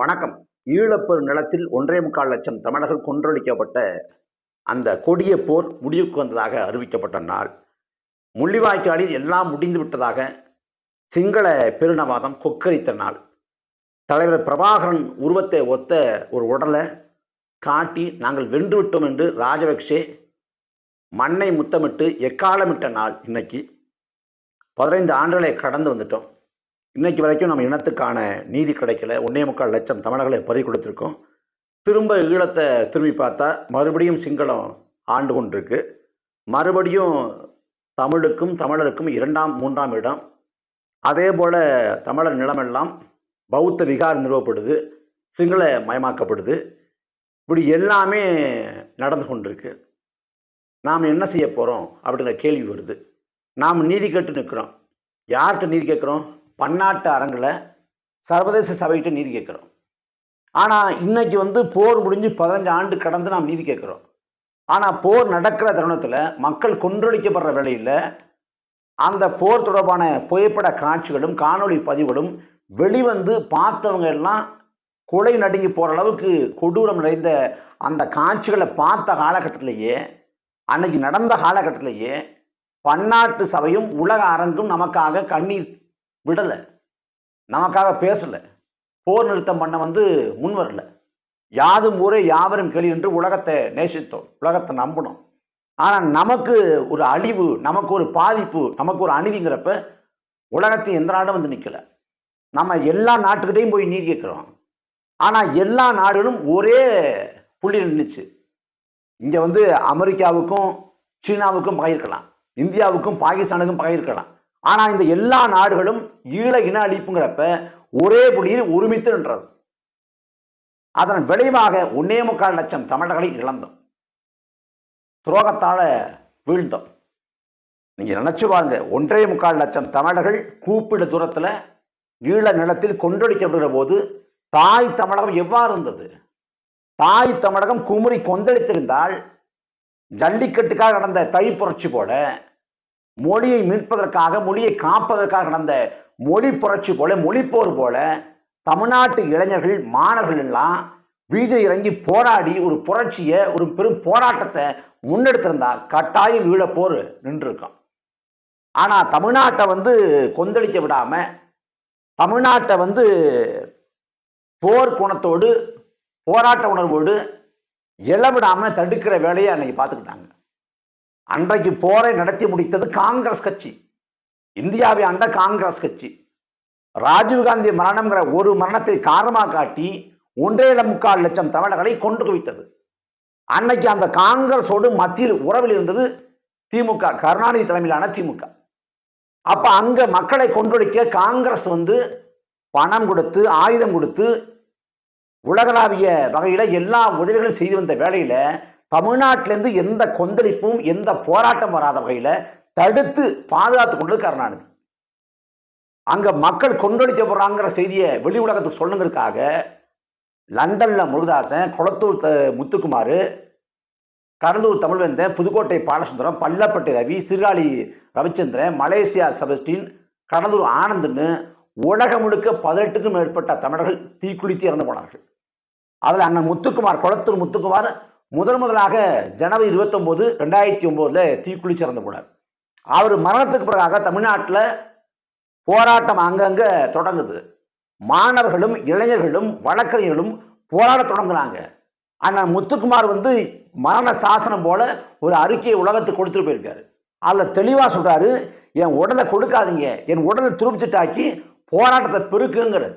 வணக்கம். ஈழப்பெரு நிலத்தில் ஒன்றே முக்கால் லட்சம் தமிழர்கள் கொன்றொழிக்கப்பட்ட அந்த கொடிய போர் முடிவுக்கு வந்ததாக அறிவிக்கப்பட்ட நாள். முள்ளிவாய்க்காலில் எல்லாம் முடிந்து விட்டதாக சிங்கள பெருநவாதம் கொக்கரித்த நாள். தலைவர் பிரபாகரன் உருவத்தை ஒத்த ஒரு உடலை காட்டி நாங்கள் வென்று விட்டோம் என்று ராஜபக்சே மண்ணை முத்தமிட்டு எக்காலமிட்ட நாள் இன்னைக்கு. பதினைந்து ஆண்டுகளை கடந்து வந்துட்டோம். இன்றைக்கு வரைக்கும் நம்ம இனத்துக்கான நீதி கிடைக்கல. ஒன்றே முக்கால் லட்சம் தமிழர்களை பறி கொடுத்துருக்கோம். திரும்ப ஈழத்தை திரும்பி பார்த்தா மறுபடியும் சிங்களம் ஆண்டு கொண்டிருக்கு. மறுபடியும் தமிழுக்கும் தமிழருக்கும் இரண்டாம் மூன்றாம் இடம். அதே போல் தமிழர் நிலமெல்லாம் பௌத்த விகாரம் நிறுவப்படுது. சிங்கள மயமாக்கப்படுது. இப்படி எல்லாமே நடந்து கொண்டிருக்கு. நாம் என்ன செய்ய போகிறோம் அப்படிங்கிற கேள்வி வருது. நாம் நீதி கேட்டு நிற்கிறோம். யார்கிட்ட நீதி கேட்குறோம்? பன்னாட்டு அரங்கில் சர்வதேச சபைகிட்ட நீதி கேட்குறோம். ஆனால் இன்னைக்கு வந்து போர் முடிஞ்சு பதினஞ்சு ஆண்டு கடந்து நாம் நீதி கேட்குறோம். ஆனால் போர் நடக்கிற தருணத்தில் மக்கள் கொன்றொழிக்கப்படுற வேலையில் அந்த போர் தொடர்பான புகைப்பட காட்சிகளும் காணொளி பதிவுகளும் வெளிவந்து பார்த்தவங்க எல்லாம் கொலை நடுங்கி போகிற அளவுக்கு கொடூரம் நிறைந்த அந்த காட்சிகளை பார்த்த காலகட்டத்திலேயே அன்னைக்கு நடந்த காலகட்டத்திலேயே பன்னாட்டு சபையும் உலக அரங்கும் நமக்காக கண்ணீர் விடலை. நமக்காக பேசலை. போர் நிறுத்தம் பண்ண வந்து முன் வரல. யாதும் ஊரே யாவரும் கேள்வி என்று உலகத்தை நேசித்தோம். உலகத்தை நம்பினோம். ஆனால் நமக்கு ஒரு அழிவு நமக்கு ஒரு பாதிப்பு நமக்கு ஒரு அநீதிங்கிறப்ப உலகத்தை எந்த நாடும் வந்து நிற்கலை நம்ம எல்லா நாட்டுக்கிட்டையும் போய் நீதி கேட்குறோம். ஆனால் எல்லா நாடுகளும் ஒரே புள்ளி நின்றுச்சு இங்கே வந்து அமெரிக்காவுக்கும் சீனாவுக்கும் பகையிருக்கலாம். இந்தியாவுக்கும் பாகிஸ்தானுக்கும் பகையிருக்கலாம். ஆனால் இந்த எல்லா நாடுகளும் ஈழ இன அழிப்புங்கிறப்ப ஒரே புள்ளியில் ஒருமித்து நின்றது. அதன் விளைவாக ஒன்னே முக்கால் லட்சம் தமிழர்களை இழந்தோம். துரோகத்தால் வீழ்ந்தோம். நீங்கள் நினச்சி பாருங்க ஒன்றே முக்கால் லட்சம் தமிழர்கள் கூப்பிடு தூரத்தில் ஈழ நிலத்தில் கொன்றொழிக்கப்படுகிற போது தாய் தமிழகம் எவ்வாறு இருந்தது? தாய் தமிழகம் குமுறி கொந்தளித்திருந்தால் ஜல்லிக்கட்டுக்காக நடந்த தை புரட்சி போல மொழியை மீட்பதற்காக மொழியை காப்பதற்காக நடந்த மொழி புரட்சி போல மொழிப்போர் போல தமிழ்நாட்டு இளைஞர்கள் மாணவர்கள் எல்லாம் வீதியில் இறங்கி போராடி ஒரு புரட்சியை ஒரு பெரும் போராட்டத்தை முன்னெடுத்திருந்தா கட்டாயம் ஈழ போர் நின்றுருக்கும். ஆனால் தமிழ்நாட்டை வந்து கொந்தளிக்க விடாம தமிழ்நாட்டை வந்து போர் குணத்தோடு போராட்ட உணர்வோடு எழவிடாம தடுக்கிற வேலையை அன்னைக்கு பார்த்துக்கிட்டாங்க. அன்றைக்கு போரை நடத்தி முடித்தது காங்கிரஸ் கட்சி. இந்தியாவை ஆண்ட காங்கிரஸ் கட்சி. ராஜீவ்காந்தி மரணம்ங்கிற ஒரு மரணத்தை காரணமாக காட்டி ஒன்றே முக்கால் லட்சம் தமிழர்களை கொண்டு குவித்தது. அன்னைக்கு அந்த காங்கிரஸோடு மத்தியில் உறவில் இருந்தது திமுக கருணாநிதி தலைமையிலான திமுக. அப்ப அங்க மக்களை கொன்றொழிக்க காங்கிரஸ் வந்து பணம் கொடுத்து ஆயுதம் கொடுத்து உலகளாவிய வகையில எல்லா உதவிகளும் செய்து வந்த வேளையில தமிழ்நாட்டிலேருந்து எந்த கொந்தளிப்பும் எந்த போராட்டம் வராத வகையில் தடுத்து பாதுகாத்து கொண்டது கருணாநிதி. அங்கே மக்கள் கொந்தளிக்கப்படுறாங்கிற செய்தியை வெளி உலகத்துக்கு சொல்லுங்கிறதுக்காக லண்டனில் முருகதாசன் குளத்தூர் த- முத்துக்குமார் கடலூர் தமிழ்வேந்தன் புதுக்கோட்டை பாலசுந்தரம் பள்ளப்பட்டி ரவி சீர்காழி ரவிச்சந்திரன் மலேசியா செபஸ்டின் கடலூர் ஆனந்த்னு உலகம் முழுக்க பதினெட்டுக்கும் மேற்பட்ட தமிழர்கள் தீக்குளித்து இறந்து போனார்கள். அதில் அண்ணன் முத்துக்குமார் குளத்தூர் முத்துக்குமார் முதல் முதலாக ஜனவரி இருபத்தொம்போது ரெண்டாயிரத்தி ஒம்போதில் தீக்குளிச்சு இறந்து போனார். அவர் மரணத்துக்கு பிறகாக தமிழ்நாட்டில் போராட்டம் அங்கங்கே தொடங்குது. மாணவர்களும் இளைஞர்களும் வழக்கறிஞர்களும் போராட தொடங்குறாங்க. ஆனால் முத்துக்குமார் வந்து மரண சாசனம் போல ஒரு அறிக்கையை உலகத்துக்கு கொடுத்துட்டு போயிருக்காரு. அதில் தெளிவாக சொல்கிறாரு என் உடலை கொடுக்காதீங்க. என் உடலை துருப்பிச்சிட்டாக்கி போராட்டத்தை பெருக்குங்கிறது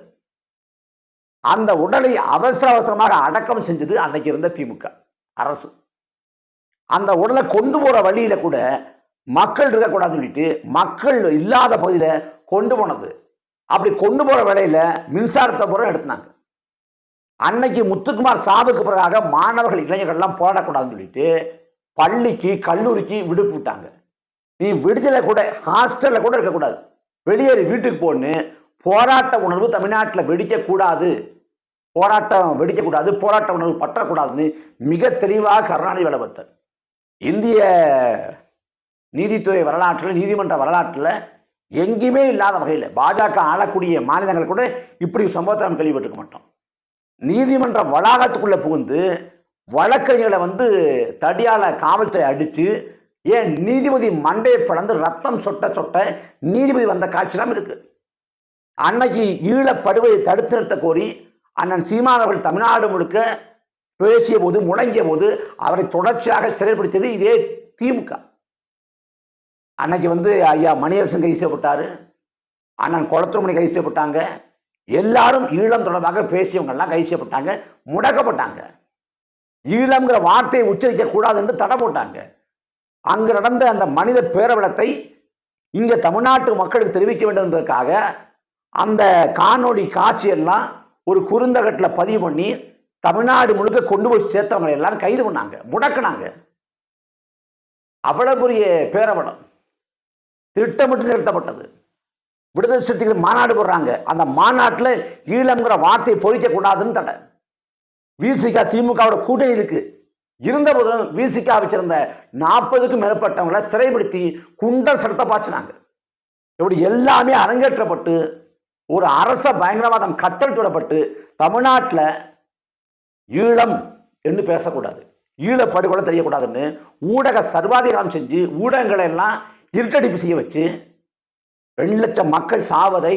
அந்த உடலை அவசர அவசரமாக அடக்கம் செஞ்சது அன்னைக்கு இருந்த திமுக. அரசு. அந்த உடலை கொண்டு போற வழியில கூட மக்கள் இருக்கக்கூடாதுன்னு சொல்லிட்டு மக்கள் இல்லாத பகுதியில் கொண்டு போனது. அப்படி கொண்டு போற வேலையில மின்சாரத்தை பூரா எடுத்தாங்க அன்னைக்கு முத்துக்குமார் சாவுக்கு பிறகாக மாணவர்கள் இளைஞர்கள்லாம் போராடக்கூடாதுன்னு சொல்லிட்டு பள்ளிக்கு கல்லூரிக்கு விடுப்பு விட்டாங்க. நீ விடுதலை கூட ஹாஸ்டல்ல கூட இருக்கக்கூடாது. வெளியேறி வீட்டுக்கு போன்னு போராட்ட உணர்வு தமிழ்நாட்டில் வெடிக்கக்கூடாது. போராட்டம் வெடிக்கக்கூடாது போராட்ட உணர்வு பற்றக்கூடாதுன்னு மிக தெளிவாக கருணாநிதி வளபத்தர் இந்திய நீதித்துறை வரலாற்றில் நீதிமன்ற வரலாற்றில் எங்கேயுமே இல்லாத வகையில் பாஜக ஆளக்கூடிய மாநிலங்கள் கூட இப்படி சம்பவத்தை நம்ம கேள்விப்பட்டிருக்க மாட்டோம். நீதிமன்ற வளாகத்துக்குள்ளே புகுந்து வழக்கறிஞர்களை வந்து தடியால் காவல்துறை அடித்து ஏன் நீதிபதி மண்டையை பிளந்து ரத்தம் சொட்ட சொட்ட நீதிபதி வந்த காட்சியெல்லாம் இருக்குது அன்னைக்கு ஈழப்படுவையை தடுத்து நிறுத்த கோரி அண்ணன் சீமானவர்கள் தமிழ்நாடு முழுக்க பேசிய போது முழங்கிய போது அவரை தொடர்ச்சியாக சிறைப்படுத்தியது இதே திமுக. அன்னைக்கு வந்து ஐயா மணியரசன் கைது செய்யப்பட்டாரு. அண்ணன் குளத்துமணி கைது செய்யப்பட்டாங்க. எல்லாரும் ஈழம் தொடர்பாக பேசியவங்க எல்லாம் கைது செய்யப்பட்டாங்க முடக்கப்பட்டாங்க. ஈழம்ங்கிற வார்த்தையை உச்சரிக்க கூடாது என்று தடை போட்டாங்க. அங்கு நடந்த அந்த மனித பேரவலத்தை இங்கே தமிழ்நாட்டு மக்களுக்கு தெரிவிக்க வேண்டும் என்பதற்காக அந்த காணொளி காட்சியெல்லாம் ஒரு குறுந்தகட்டில் பதிவு பண்ணி தமிழ்நாடு முழுக்க கொண்டு போய் சேர்த்தவங்களை எல்லாம் கைது பண்ணாங்க முடக்குனாங்க. அவ்வளவு பெரிய பேரவலம். திட்டமிட்டு நிறுத்தப்பட்டது. விடுதலை சிறுத்தைகள் மாநாடு போடுறாங்க. அந்த மாநாட்டில் ஈழம்ங்கிற வார்த்தையை பொறிக்க கூடாதுன்னு தடை. விசிகா திமுகவோட கூட்டணி இருக்கு. இருந்த போதிலும் விசிகா வச்சிருந்த நாற்பதுக்கும் மேற்பட்டவங்களை சிறைப்படுத்தி குண்டல் சடத்தை பாய்ச்சினாங்க. இப்படி எல்லாமே அரங்கேற்றப்பட்டு ஒரு அரச பயங்கரவாதம் கட்டல் தொடப்பட்டு தமிழ்நாட்டில் ஈழம் என்று பேசக்கூடாது. ஈழ படுகொலை தெரியக்கூடாதுன்னு ஊடக சர்வாதிகாரம் செஞ்சு ஊடகங்களை எல்லாம் இருட்டடிப்பு செய்ய வச்சு ரெண்டு லட்சம் மக்கள் சாவதை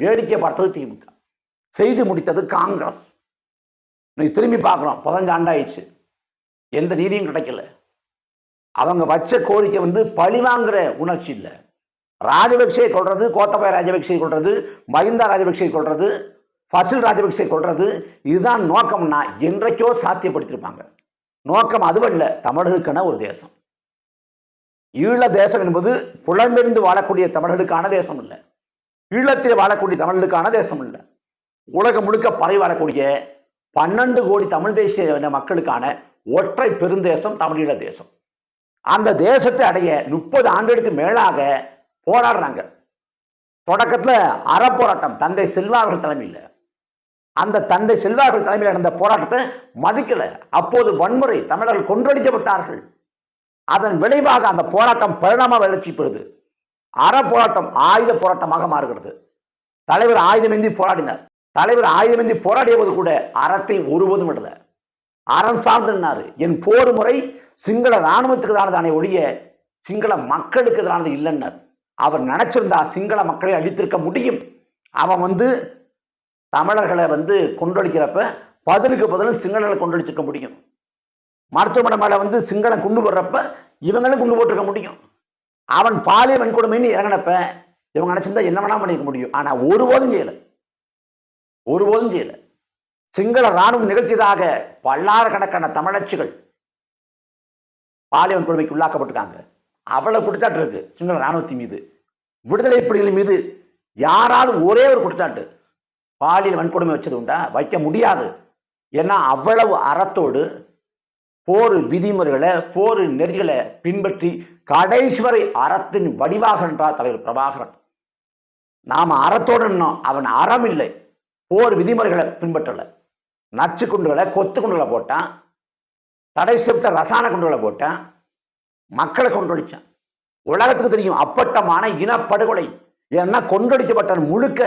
வேடிக்கை பார்த்தது திமுக. செய்து முடித்தது காங்கிரஸ். இன்னைக்கு திரும்பி பார்க்குறோம் பதினஞ்சு ஆண்டாயிடுச்சு. எந்த நீதியும் கிடைக்கல. அவங்க வச்ச கோரிக்கை வந்து பழிவாங்கிற உணர்ச்சி இல்லை. ராஜபக்சே கொள்றது கோத்தபாய ராஜபக்சே கொள்றது மஹிந்தா ராஜபக்சே கொள்றது ஃபசில் ராஜபக்சே கொள்றது இதுதான் நோக்கம்னா என்றைக்கோ சாத்தியப்படுத்தியிருப்பாங்க நோக்கம் அதுவல்ல தமிழர்களுக்கான ஒரு தேசம். ஈழ தேசம் என்பது புலம்பெயர்ந்து வாழக்கூடிய தமிழர்களுக்கான தேசம் இல்லை ஈழத்தில் வாழக்கூடிய தமிழர்களுக்கான தேசம் இல்லை உலகம் முழுக்க பறை வாழக்கூடிய பன்னெண்டு கோடி தமிழ் தேசிய மக்களுக்கான ஒற்றை பெருந்தேசம் தமிழீழ தேசம். அந்த தேசத்தை அடைய முப்பது ஆண்டுகளுக்கு மேலாக போராடுறாங்க. தொடக்கத்தில் அறப்போராட்டம் தந்தை செல்வா அவர்கள் தலைமையில். அந்த தந்தை செல்வா அவர்கள் தலைமையில் நடந்த போராட்டத்தை மதிக்கல. அப்போது வன்முறை தமிழர்கள் கொன்றடிக்கப்பட்டார்கள். அதன் விளைவாக அந்த போராட்டம் பரிணாம வளர்ச்சி பெறுது. அற போராட்டம் ஆயுத போராட்டமாக மாறுகிறது. தலைவர் ஆயுதமேந்தி போராடினார். தலைவர் ஆயுதமேந்தி போராடிய போது கூட அறத்தை ஒருபோதும் விடல. அறம் சார்ந்தார் என் போர் முறை சிங்கள இராணுவத்துக்கு தானதானே ஒழிய சிங்கள மக்களுக்கு தானது இல்லைன்னார். அவர் நினைச்சிருந்தா சிங்கள மக்களை அழித்திருக்க முடியும். அவன் வந்து தமிழர்களை வந்து கொண்டொழிக்கிறப்ப பதிலுக்கு பதிலும் சிங்களங்களை கொண்டொழிச்சிருக்க முடியும். மருத்துவமனை மேலே வந்து சிங்களம் குண்டு போடுறப்ப இவங்களும் குண்டு போட்டிருக்க முடியும். அவன் பாலியல் வன்கொடுமைன்னு இறங்கினப்ப இவங்க நினச்சிருந்தா என்ன பண்ணிக்க முடியும். ஆனா ஒருபோதும் செய்யலை. ஒருபோதும் செய்யலை. சிங்கள ராணுவம் நிகழ்த்தியதாக பல்லாயிரக்கணக்கான தமிழச்சிகள் பாலியல் வன்கொடுமைக்கு உள்ளாக்கப்பட்டிருக்காங்க. அவ்வளவு குற்றச்சாட்டு இருக்கு. சிங்கள ராணுவத்தின் மீது. விடுதலை புலிகள் மீது யாராலும் ஒரே ஒரு குற்றச்சாட்டு. பாலியல் வன்கொடுமை வச்சது உண்டா? வைக்க முடியாது. ஏன்னா அவ்வளவு அறத்தோடு போர் விதிமுறைகளை போர் நெறிகளை பின்பற்றி கடைசுவரை அறத்தின் வடிவாக என்றார் தலைவர் பிரபாகரன். நாம் அறத்தோடு நின்னோம். அவன் அறம் இல்லை. போர் விதிமுறைகளை பின்பற்றலை. நச்சு குண்டுகளை கொத்து குண்டுகளை போட்டான். தடை செய்யப்பட்ட ரசாயன குண்டுகளை போட்டான். மக்களை கொண்டொழிச்சான் உலகத்துக்கு தெரியும் அப்பட்டமான இனப்படுகொலை. ஏன்னா கொண்டொழிக்கப்பட்ட முழுக்க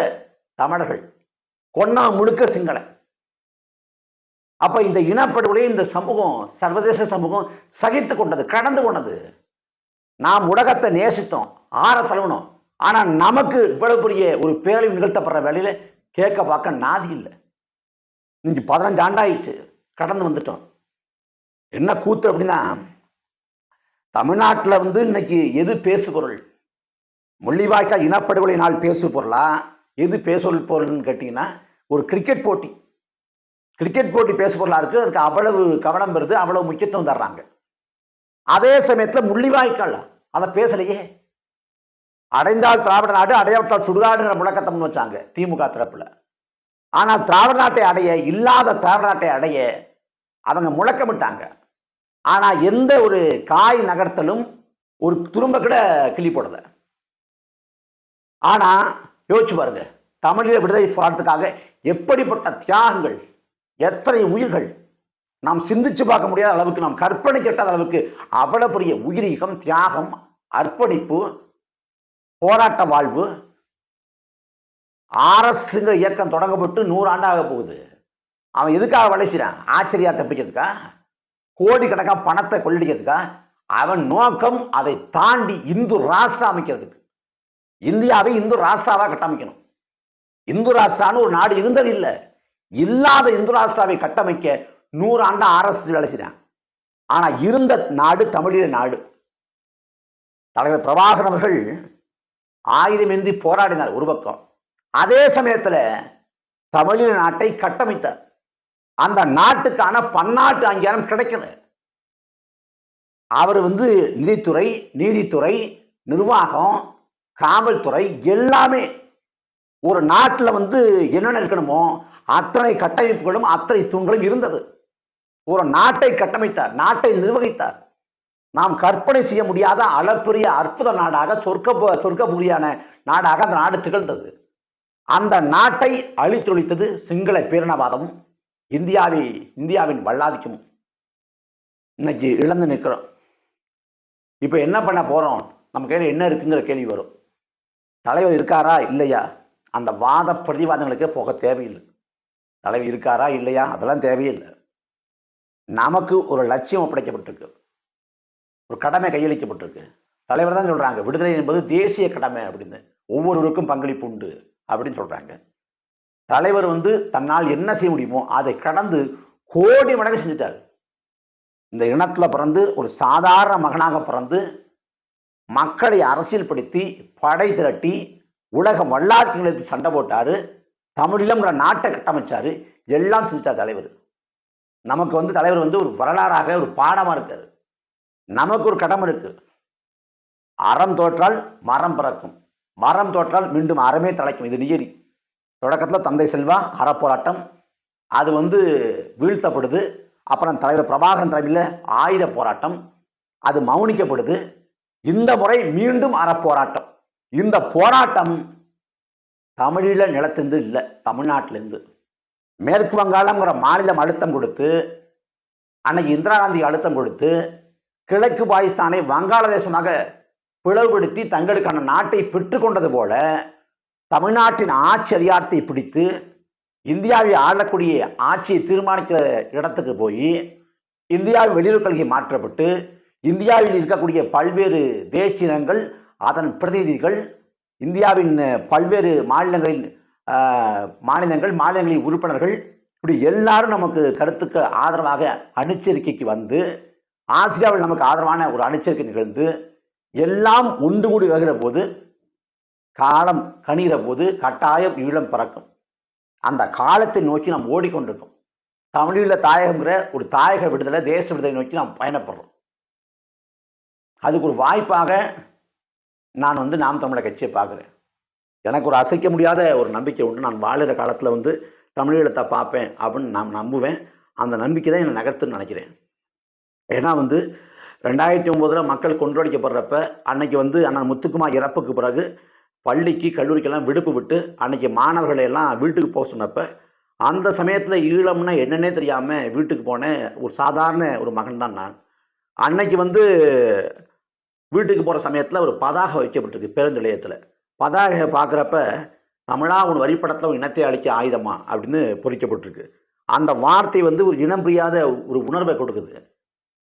தமிழர்கள். கொன்னா முழுக்க சிங்கள. அப்ப இந்த இனப்படுகொலையை இந்த சமூகம் சர்வதேச சமூகம் சகித்து கொண்டது கடந்து கொண்டது நாம் உலகத்தை நேசித்தோம் ஆற தழுவணும் ஆனால் நமக்கு இவ்வளவு பெரிய ஒரு பேரழிவு நிகழ்த்தப்படுற வேலையில கேட்க பார்க்க நாதி இல்லை. இன்னைக்கு பதினஞ்சு ஆண்டாயிடுச்சு கடந்து வந்துட்டோம். என்ன கூத்து அப்படின்னா தமிழ்நாட்டில் வந்து இன்னைக்கு எது பேசு பொருள் முள்ளிவாய்க்கால் இனப்படுகொலை நாள் பேசு பொருளா எது பேசு பொருள்னு கேட்டிங்கன்னா ஒரு கிரிக்கெட் போட்டி. கிரிக்கெட் போட்டி பேசு பொருளாக இருக்குது. அதுக்கு அவ்வளவு கவனம் வருது அவ்வளவு முக்கியத்துவம் தர்றாங்க. அதே சமயத்தில் முள்ளிவாய்க்கால் அதை பேசலையே. அடைந்தால் திராவிட நாடு அடையாளத்தால் சுடுகாடுங்கிற முழக்கத்தை முன் வச்சாங்க திமுக தரப்பில். ஆனால் திராவிட நாட்டை அடைய இல்லாத திராவிட நாட்டை அடைய அவங்க முழக்கமிட்டாங்க. ஆனால் எந்த ஒரு காய் நகர்த்தலும் ஒரு துரும்ப கூட கிளி போடல. ஆனால் யோசிச்சு பாருங்க. தமிழில் விடுதலை போராட்டத்துக்காக எப்படிப்பட்ட தியாகங்கள் எத்தனை உயிர்கள் நாம் சிந்திச்சு பார்க்க முடியாத அளவுக்கு நாம் கற்பனை கெட்டாத அளவுக்கு அவ்வளவு பெரிய உயிரீகம் தியாகம் அர்ப்பணிப்பு போராட்ட வாழ்வு ஆர்எஸ்ங்கிற இயக்கம் தொடங்கப்பட்டு நூறு ஆண்டாக போகுது. அவன் எதுக்காக வளைச்சிறான் ஆச்சரியா தப்பிக்கிறதுக்கா? கோடிக்கணக்காக பணத்தை கொள்ளடிக்கிறதுக்கா அவன் நோக்கம் அதை தாண்டி இந்து ராஷ்டிரம் அமைக்கிறதுக்கு. இந்தியாவை இந்து ராஷ்டிராவாக கட்டமைக்கணும். இந்து ராஷ்டிரான்னு ஒரு நாடு இருந்தது இல்லை இல்லாத இந்து ராஷ்டிராவை கட்டமைக்க நூறு ஆண்டு அரசு வேலை செய்கிறான் ஆனால் இருந்த நாடு தமிழீழ நாடு. தலைவர் பிரபாகரன் அவர்கள் ஆயுதமேந்தி போராடினார் ஒரு பக்கம். அதே சமயத்தில் தமிழீழ நாட்டை கட்டமைத்தார். அந்த நாட்டுக்கான பன்னாட்டு அங்கீகாரம் கிடைக்கல. அவர் வந்து நிதித்துறை நீதித்துறை நிர்வாகம் காவல்துறை எல்லாமே ஒரு நாட்டில் வந்து என்னென்ன இருக்கணுமோ அத்தனை கட்டமைப்புகளும் அத்தனை தூண்களும் இருந்தது. ஒரு நாட்டை கட்டமைத்தார் நாட்டை நிர்வகித்தார். நாம் கற்பனை செய்ய முடியாத அளப்பெரிய அற்புத நாடாக சொர்க்க சொர்க்கபுரியான நாடாக அந்த நாடு திகழ்ந்தது. அந்த நாட்டை அழித்தொழித்தது சிங்கள பேரினவாதமும். இந்தியாவை இந்தியாவின் வல்லாதிக்கும் இன்னைக்கு இழந்து நிற்கிறோம். இப்போ என்ன பண்ண போகிறோம் நம்ம கையில் என்ன இருக்குங்கிற கேள்வி வரும். தலைவர் இருக்காரா? இல்லையா? அந்த வாத பிரதிவாதங்களுக்கே போக தேவையில்லை. தலைவர் இருக்காரா? இல்லையா? அதெல்லாம் தேவையில்லை. நமக்கு ஒரு லட்சியம் ஒப்படைக்கப்பட்டிருக்கு. ஒரு கடமை கையளிக்கப்பட்டிருக்கு. தலைவர் தான் சொல்கிறாங்க விடுதலை என்பது தேசிய கடமை அப்படின்னு. ஒவ்வொருவருக்கும் பங்களிப்பு உண்டு அப்படின்னு சொல்கிறாங்க தலைவர் வந்து தன்னால் என்ன செய்ய முடியுமோ அதை கடந்து கோடி மடங்கு செஞ்சுட்டார். இந்த இனத்தில் பிறந்து ஒரு சாதாரண மகனாக பிறந்து மக்களை அரசியல்படுத்தி படை திரட்டி உலக வல்லாட்சிகளுக்கு சண்டை போட்டார் தமிழிலங்கிற நாட்டை கட்டமைச்சார் எல்லாம் செஞ்சார் தலைவர். நமக்கு வந்து தலைவர் வந்து ஒரு வரலாறாக ஒரு பாடமாக இருக்கார். நமக்கு ஒரு கடமை இருக்கு. அறம் தோற்றால் மரம் பிறக்கும். மரம் தோற்றால் மீண்டும் அறமே தலைக்கும். இது நியதி. தொடக்கத்தில் தந்தை செல்வா அறப்போராட்டம். அது வந்து வீழ்த்தப்படுது. அப்புறம் தலைவர் பிரபாகரன் தலைமையில் ஆயுத போராட்டம். அது மௌனிக்கப்படுது. இந்த முறை மீண்டும் அறப்போராட்டம். இந்த போராட்டம் தமிழீழ நிலத்திலிருந்து இல்லை தமிழ்நாட்டிலேருந்து. மேற்கு வங்காளங்கிற மாநிலம் அழுத்தம் கொடுத்து அன்னைக்கு இந்திரா காந்தி அழுத்தம் கொடுத்து கிழக்கு பாகிஸ்தானை வங்காளதேசமாக பிளவுபடுத்தி தங்களுக்கான நாட்டை பெற்றுக்கொண்டது போல தமிழ்நாட்டின் ஆட்சி அதிகாரத்தை பிடித்து இந்தியாவை ஆளக்கூடிய ஆட்சியை தீர்மானிக்கிற இடத்துக்கு போய் இந்தியாவின் வெளியுறவு கொள்கை மாற்றப்பட்டு இந்தியாவில் இருக்கக்கூடிய பல்வேறு தேசியங்கள் அதன் பிரதிநிதிகள் இந்தியாவின் பல்வேறு மாநிலங்களின் மாநிலங்கள் மாநிலங்களின் உறுப்பினர்கள் இப்படி எல்லாரும் நமக்கு கருத்துக்கு ஆதரவாக அனுச்சரிக்கைக்கு வந்து ஆசியாவில் நமக்கு ஆதரவான ஒரு அனுச்சரிக்கை நிகழ்ந்து எல்லாம் ஒன்று கூடி வருகிற போது காலம் கணிகிற போது கட்டாயம் ஈழம் பிறக்கும். அந்த காலத்தை நோக்கி நாம் ஓடிக்கொண்டிருக்கோம். தமிழீழ தாயகங்கிற ஒரு தாயக விடுதலை தேச விடுதலை நோக்கி நாம் பயணப்படுறோம். அதுக்கு ஒரு வாய்ப்பாக நான் வந்து நாம் தமிழர் கட்சியை பார்க்குறேன். எனக்கு ஒரு அசைக்க முடியாத ஒரு நம்பிக்கை உண்டு. நான் வாழ்கிற காலத்தில் வந்து தமிழீழத்தை பார்ப்பேன் அப்படின்னு நான் நம்புவேன். அந்த நம்பிக்கை தான் என்னை நகர்த்துன்னு நினைக்கிறேன். ஏன்னா வந்து ரெண்டாயிரத்தி ஒம்போதில் மக்கள் கொன்றடிக்கப்படுறப்ப அன்னைக்கு வந்து அண்ணன் முத்துக்குமார் இறப்புக்கு பிறகு பள்ளிக்கு கல்லூரிக்கெல்லாம் விடுப்பு விட்டு அன்றைக்கி மாணவர்களை எல்லாம் வீட்டுக்கு போக சொன்னப்போ அந்த சமயத்தில் ஈழம்னா என்னன்னே தெரியாமல் வீட்டுக்கு போன ஒரு சாதாரண ஒரு மகன் தான் நான். அன்னைக்கு வந்து வீட்டுக்கு போகிற சமயத்தில் ஒரு பதாகை வைக்கப்பட்டிருக்கு பேருந்து நிலையத்தில். பதாகையை பார்க்குறப்ப தமிழா உன் வரிப்படத்தில் உன் இனத்தை அழிக்க ஆயுதமா? அப்படின்னு பொறிக்கப்பட்டிருக்கு. அந்த வார்த்தை வந்து ஒரு இனம் புரியாத ஒரு உணர்வை கொடுக்குது.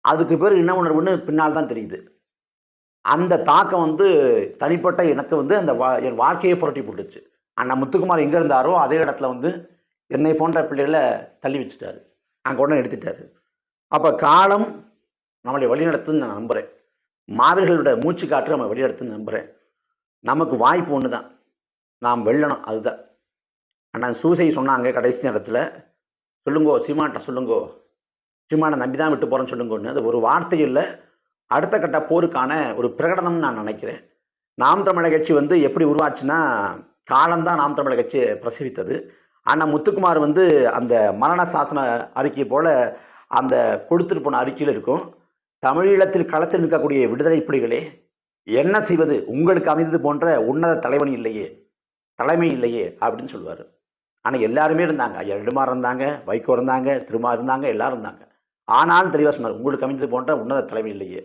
அதுக்கு பேர் இன உணர்வுன்னு பின்னால் தான் தெரியுது. அந்த தாக்கம் வந்து தனிப்பட்ட எனக்கு வந்து அந்த வா என் வாழ்க்கையை புரட்டி போட்டுச்சு. அண்ணா முத்துக்குமார் எங்கே இருந்தாரோ அதே இடத்துல வந்து என்னை போன்ற பிள்ளைகளை தள்ளி வச்சுட்டாரு. அங்கே உடனே எடுத்துட்டாரு. அப்போ காலம் நம்மளை வழிநடத்துன்னு நான் நம்புகிறேன் மாவீரர்களோட மூச்சு காற்று நம்ம வழிநடத்துன்னு நம்புகிறேன் நமக்கு வாய்ப்பு ஒன்று தான் நாம் வெல்லணும் அதுதான். அண்ணா சூசை சொன்னாங்க கடைசி நேரத்தில். சொல்லுங்கோ சீமான்ட்ட சொல்லுங்கோ. சீமானை நம்பி தான் விட்டு போகிறேன்னு சொல்லுங்கன்னு. அது ஒரு வார்த்தை இல்லை. அடுத்த கட்ட போருக்கான ஒரு பிரகடனம்னு நான் நினைக்கிறேன். நாம் தமிழர் கட்சி வந்து எப்படி உருவாச்சுன்னா காலம்தான் நாம் தமிழர் கட்சி பிரசவித்தது. ஆனால் முத்துக்குமார் வந்து அந்த மரண சாசன அறிக்கை போல் அந்த கொடுத்துட்டு போன அறிக்கையில் இருக்கும் தமிழீழத்தில் களத்தில் நிற்கக்கூடிய விடுதலை புலிகளே என்ன செய்வது? உங்களுக்கு அமைந்தது போன்ற உன்னத தலைவன் இல்லையே தலைமை இல்லையே அப்படின்னு சொல்லுவார். ஆனால் எல்லாருமே இருந்தாங்க. ஐயா நெடுமார் இருந்தாங்க வைகோ இருந்தாங்க திருமா இருந்தாங்க எல்லாரும் இருந்தாங்க. ஆனாலும் தெளிவாக சொன்னார் உங்களுக்கு அமைந்தது போன்ற உன்னத தலைமை இல்லையே.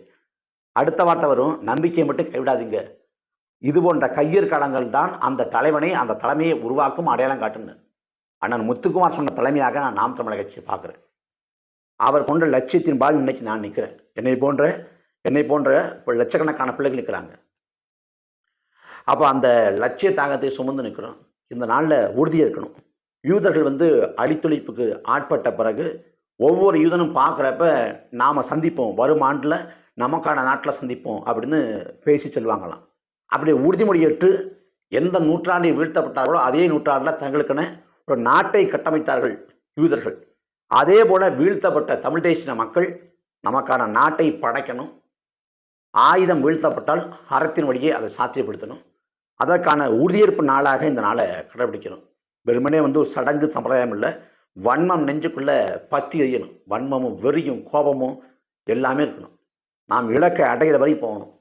அடுத்த வார்த்தை வரும் நம்பிக்கையை மட்டும் கைவிடாதீங்க. இது போன்ற கையர் களங்கள் தான் அந்த தலைவனை அந்த தலைமையை உருவாக்கும் அடையாளம் காட்டுன்னு அண்ணன் முத்துக்குமார் சொன்ன தலைமையாக நான் நாம் தமிழக கட்சியை பார்க்குறேன். அவர் கொண்ட லட்சியத்தின் பால் இன்னைக்கு நான் நிற்கிறேன். என்னை போன்ற என்னை போன்ற இப்போ லட்சக்கணக்கான பிள்ளைகள் நிற்கிறாங்க. அப்போ அந்த லட்சிய தாகத்தை சுமந்து நிற்கிறோம். இந்த நாளில் உறுதியாக இருக்கணும் யூதர்கள் வந்து அடித்துழைப்புக்கு ஆட்பட்ட பிறகு ஒவ்வொரு யூதனும் பார்க்குறப்ப நாம் சந்திப்போம். வரும் ஆண்டில் நமக்கான நாட்டில் சந்திப்போம் அப்படின்னு பேசி செல்வாங்களாம். அப்படி உறுதிமொழியேற்று எந்த நூற்றாண்டில் வீழ்த்தப்பட்டார்களோ அதே நூற்றாண்டில் தங்களுக்கென ஒரு நாட்டை கட்டமைத்தார்கள் யூதர்கள். அதே போல் வீழ்த்தப்பட்ட தமிழ் தேசிய மக்கள் நமக்கான நாட்டை படைக்கணும். ஆயுதம் வீழ்த்தப்பட்டால் அறத்தின் வழியே அதை சாத்தியப்படுத்தணும். அதற்கான உறுதியேற்பு நாளாக இந்த நாளை கடைபிடிக்கணும். வெறுமனே வந்து ஒரு சடங்கு சம்பிரதாயம் இல்லை. வன்மம் நெஞ்சுக்குள்ளே பத்தி எறியணும். வன்மமும் வெறியும் கோபமும் எல்லாமே இருக்கணும். நாம் இலக்கை அடைகிற வரை போகணும்.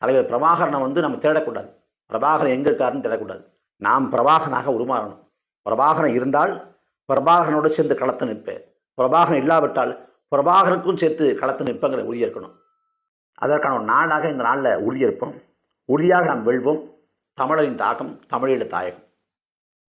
தலைவர் பிரபாகரனை வந்து நம்ம தேடக்கூடாது. பிரபாகரன் எங்கே இருக்காருன்னு தேடக்கூடாது. நாம் பிரபாகரனாக உருமாறணும். பிரபாகரன் இருந்தால் பிரபாகரனோடு சேர்ந்து களத்து நிற்பேன். பிரபாகரன் இல்லாவிட்டால் பிரபாகரனுக்கும் சேர்த்து களத்து நிற்பங்கிற உறுதி இருக்கணும். அதற்கான ஒரு நாளாக இந்த நாளில் உறுதியேற்போம் உறுதியாக நாம் வெல்வோம். தமிழரின் தாக்கம் தமிழீழ தாயகம்.